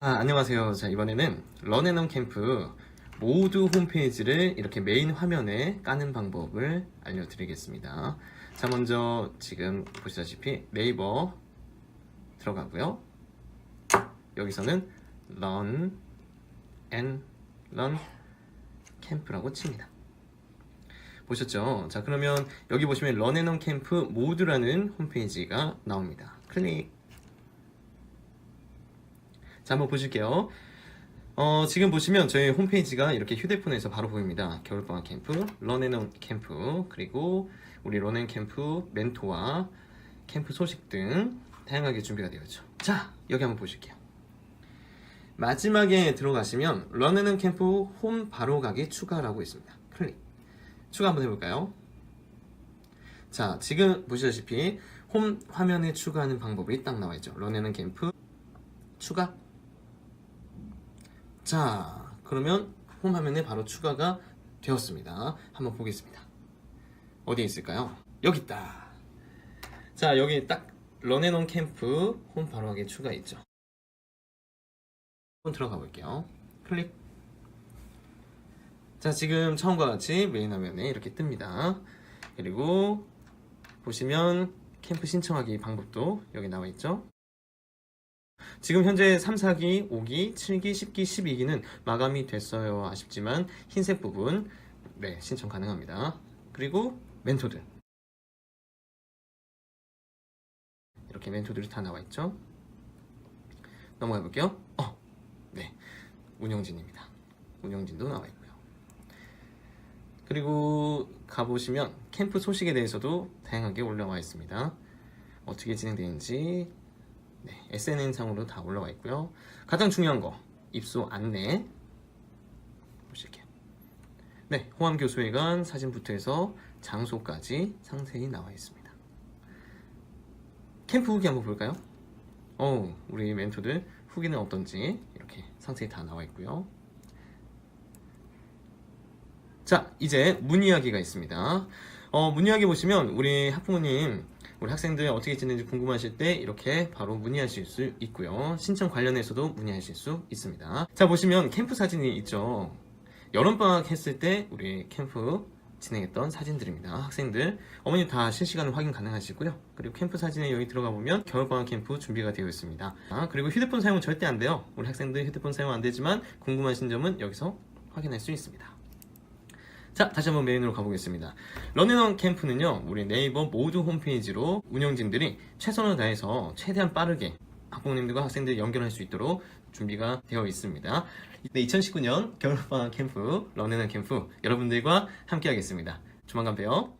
아, 안녕하세요. 자, 이번에는 런앤원 캠프 모두 홈페이지를 이렇게 메인 화면에 까는 방법을 알려드리겠습니다. 자, 먼저 지금 보시다시피 네이버 들어가고요. 여기서는 런 앤 런 캠프라고 칩니다. 보셨죠? 자, 그러면 여기 보시면 런앤원 캠프 모두라는 홈페이지가 나옵니다. 클릭. 자, 한번 보실게요. 어, 지금 보시면 저희 홈페이지가 이렇게 휴대폰에서 바로 보입니다. 겨울방학 캠프, 런앤온 캠프, 그리고 우리 런앤 캠프 멘토와 캠프 소식 등 다양하게 준비가 되어 있죠. 자, 여기 한번 보실게요. 마지막에 들어가시면 런앤온 캠프 홈 바로 가기 추가라고 있습니다. 클릭. 추가 한번 해볼까요? 자, 지금 보시다시피 홈 화면에 추가하는 방법이 딱 나와 있죠. 런앤온 캠프 추가 자, 그러면 홈 화면에 바로 추가가 되었습니다. 한번 보겠습니다. 어디에 있을까요? 여기 있다. 자, 여기 딱 런앤온 캠프 홈 바로 하게 추가 있죠. 한번 들어가 볼게요. 클릭. 자, 지금 처음과 같이 메인 화면에 이렇게 뜹니다. 그리고 보시면 캠프 신청하기 방법도 여기 나와 있죠. 지금 현재 3, 4기, 5기, 7기, 10기, 12기는 마감이 됐어요. 아쉽지만 흰색 부분 네, 신청 가능합니다. 그리고 멘토들 이렇게 멘토들이 다 나와 있죠. 넘어가 볼게요. 어, 네, 운영진입니다. 운영진도 나와 있고요. 그리고 가보시면 캠프 소식에 대해서도 다양하게 올라와 있습니다. 어떻게 진행되는지 네, SNS상으로 다 올라와 있고요. 가장 중요한 거 입소 안내 보실게요. 네, 호암 교수회관 사진부터 해서 장소까지 상세히 나와 있습니다. 캠프 후기 한번 볼까요? 어, 우리 멘토들 후기는 어떤지 이렇게 상세히 다 나와 있고요. 자, 이제 문이야기가 있습니다. 어, 문이야기 보시면 우리 학부모님 우리 학생들 어떻게 지내는지 궁금하실 때 이렇게 바로 문의하실 수 있고요. 신청 관련해서도 문의하실 수 있습니다. 자, 보시면 캠프 사진이 있죠. 여름방학 했을 때 우리 캠프 진행했던 사진들입니다. 학생들, 어머니 다 실시간으로 확인 가능하시고요. 그리고 캠프 사진에 여기 들어가 보면 겨울방학 캠프 준비가 되어 있습니다. 아, 그리고 휴대폰 사용은 절대 안 돼요. 우리 학생들 휴대폰 사용 안 되지만 궁금하신 점은 여기서 확인할 수 있습니다. 자, 다시 한번 메인으로 가보겠습니다. 런앤원 캠프는요, 우리 네이버 모두 홈페이지로 운영진들이 최선을 다해서 최대한 빠르게 학부모님들과 학생들 연결할 수 있도록 준비가 되어 있습니다. 네, 2019년 겨울방학 캠프, 런앤원 캠프 여러분들과 함께 하겠습니다. 조만간 봬요.